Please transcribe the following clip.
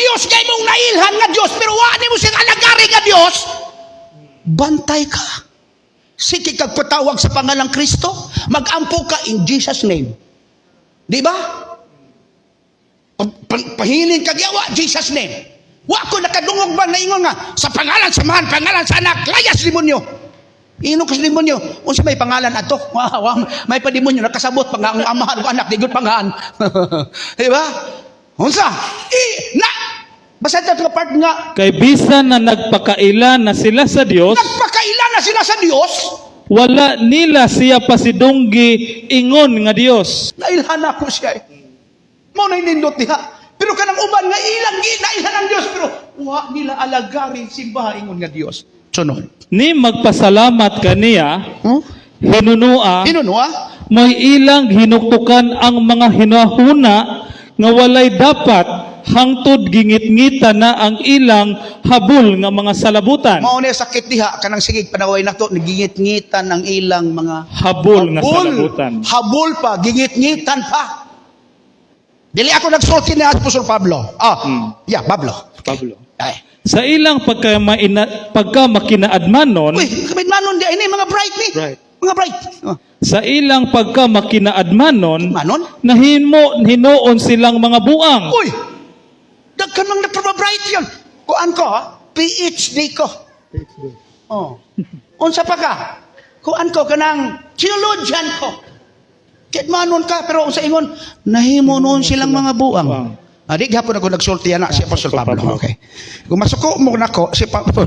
Dios kay mong nailhan nga Dios pero wa nimo sing alagari nga Dios, bantay ka. Sige kag patawag sa pangalang Kristo, magampo ka in Jesus name. Di ba? Pa- pa- Pahiling kag yawa Jesus name. Wa ko nakadungog ba naingon nga sa pangalan sa mahan, pangalan sa anak, layas demonyo. Ino kas demonyo, unsa may pangalan ato? Wa, may pa demonyo nakasabot pang ang amahan ko anak digud pangahan. Di ba? Unsa? I, na Basta ito nga part nga, Kay bisan na nagpakaila na sila sa Dios, nagpakailan na sila sa Dios, wala nila siya pasidunggi ingon nga Dios. nailhan ako siya eh. Mo na inindot diha. Pero kanang uban nga ilang gi nailhan ang Dios pero wa nila alagari simbahan ingon nga Dios. Sunod. Ni magpasalamat kaniya, Huh? hinunua, ah? may ilang hinuktukan ang mga hinahuna nga walay dapat hangtod gingit-ngita na ang ilang habol nga mga salabutan. Mao ni sakit diha kanang sigig panaway nato nagingit-ngitan ang ilang mga Habol nga salabutan. Habol pa, gingit-ngitan pa. Dili ako nagsulti ni Apostol Pablo. Ah, Hmm. yeah, Pablo. Pablo. Ay. Sa ilang pagka, maina, pagka makinaadmanon, Uy, kapit manon di ini mga bright ni. Bright. Mga bright. Oh. sa ilang pagka makinaadmanon, Manon? nahimo hinoon silang mga buang. Uy! Dagkan mang nagpa-bright yun. Kuan ko? PhD ko. Oh. Unsa pa ka? Kuan ko kanang theologian ko. Kit manon ka pero unsa ingon nahimo noon silang mga buang. Buang. Adi gapon ako nagsulti na si Apostol Pablo. Okay. Kung masuko mo nako si Pablo.